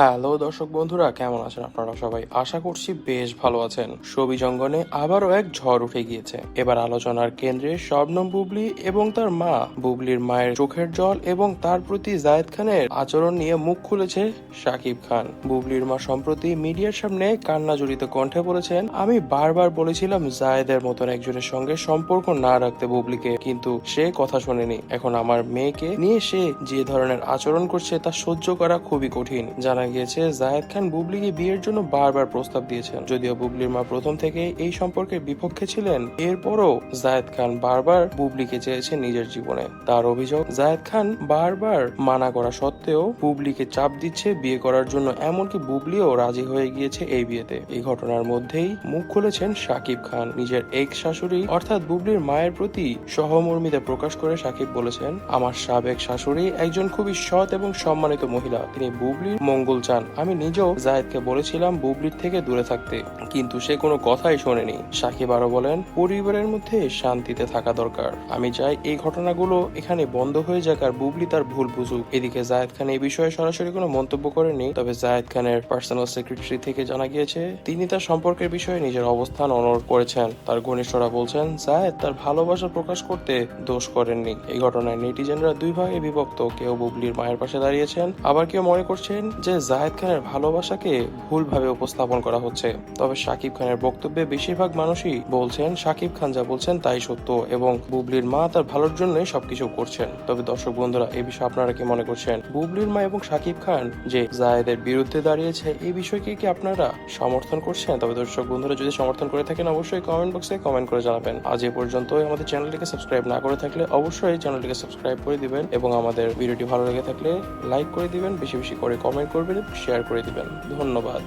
Hello দর্শক বন্ধুরা, কেমন আছেন আপনারা সবাই? আশা করছি বেশ ভালো আছেন। ছবি জঙ্গনে আবারও এক ঝড় উঠে গিয়েছে। এবার আলোচনার কেন্দ্রে শবনম বুবলি এবং তার মা। বুবলির মায়ের চোখের জল এবং তার প্রতি জায়েদ খানের আচরণ নিয়ে মুখ খুলেছে শাকিব খান। বুবলির মা সম্প্রতি মিডিয়ার সামনে কান্না জড়িত কণ্ঠে বলেছেন, আমি বারবার বলেছিলাম জায়েদের মতন একজনের সঙ্গে সম্পর্ক না রাখতে বুবলিকে, কিন্তু সে কথা শোনেনি। এখন আমার মেয়েকে নিয়ে সে যে ধরনের আচরণ করছে তা সহ্য করা খুবই কঠিন। জানা গিয়েছে, জায়েদ খান বুবলিকে বিয়ের জন্য বারবার প্রস্তাব দিয়েছেন। যদিও বুবলির মা প্রথম থেকে এই সম্পর্কের বিপক্ষে ছিলেন, এরপরও জায়েদ খান বারবার বুবলিকে চেয়েছেন নিজের জীবনে। তার অভিযোগ, জায়েদ খান বারবার মানা করা সত্ত্বেও বুবলিকে চাপ দিচ্ছে বিয়ে করার জন্য, এমনকি বুবলিও রাজি হয়ে গিয়েছে এই বিয়েতে। এই ঘটনার মধ্যেই মুখ খুলেছেন শাকিব খান। নিজের এক শাশুড়ি অর্থাৎ বুবলির মায়ের প্রতি সহমর্মিতা প্রকাশ করে শাকিব বলেছেন, আমার সাবেক শাশুড়ি একজন খুবই সৎ এবং সম্মানিত মহিলা। তিনি বুবলির মঙ্গল চান। আমি নিজেও জায়েদকে বলেছিলাম বুবলির থেকে দূরে থাকতে, কিন্তু সে কোনো কথাই শোনেনি। সাকিব আরও বলেন, পরিবারের মধ্যে শান্তিতে থাকা দরকার। আমি চাই এই ঘটনাগুলো এখানে বন্ধ হয়ে যাক আর বুবলি তার ভুল বুঝুক। এদিকে জায়েদ খান এই বিষয়ে সরাসরি কোনো মন্তব্য করেনি তবে জায়েদ খানের পার্সোনাল সেক্রেটারি থেকে জানা গিয়েছে, তিনি তার সম্পর্কের বিষয়ে নিজের অবস্থান অনর করেছেন। তার ঘনিষ্ঠরা বলছেন, জায়েদ তার ভালোবাসা প্রকাশ করতে দোষ করেননি। এই ঘটনায় নেটিজেনরা দুই ভাগে বিভক্ত। কেউ বুবলির মায়ের পাশে দাঁড়িয়েছেন, আবার কেউ মনে করছেন যে জায়েদ খানের ভালোবাসাকে ভুলভাবে উপস্থাপন করা হচ্ছে। তবে শাকিব খানের বক্তব্যে বেশিরভাগ মানুষই বলছেন শাকিব খান যা বলছেন তাই সত্য এবং বুবলির মা তার ভালোর জন্যই সবকিছু করছেন। তবে দর্শক বন্ধুরা এই বিষয়ে আপনারা কি মনে করছেন? বুবলির মা এবং শাকিব খান যে জায়েদের বিরুদ্ধে দাঁড়িয়েছে এই বিষয়কে কি আপনারা সমর্থন করছেন? তবে দর্শক বন্ধুরা, যদি সমর্থন করে থাকেন, অবশ্যই কমেন্ট বক্সে কমেন্ট করে জানাবেন। আজ এ পর্যন্তই। আমাদের চ্যানেলটিকে সাবস্ক্রাইব না করে থাকলে অবশ্যই চ্যানেলটিকে সাবস্ক্রাইব করে দিবেন এবং আমাদের ভিডিওটি ভালো লেগে থাকলে লাইক করে দিবেন। বেশি বেশি করে কমেন্ট করবেন। শেয়ার করে দিবেন। ধন্যবাদ।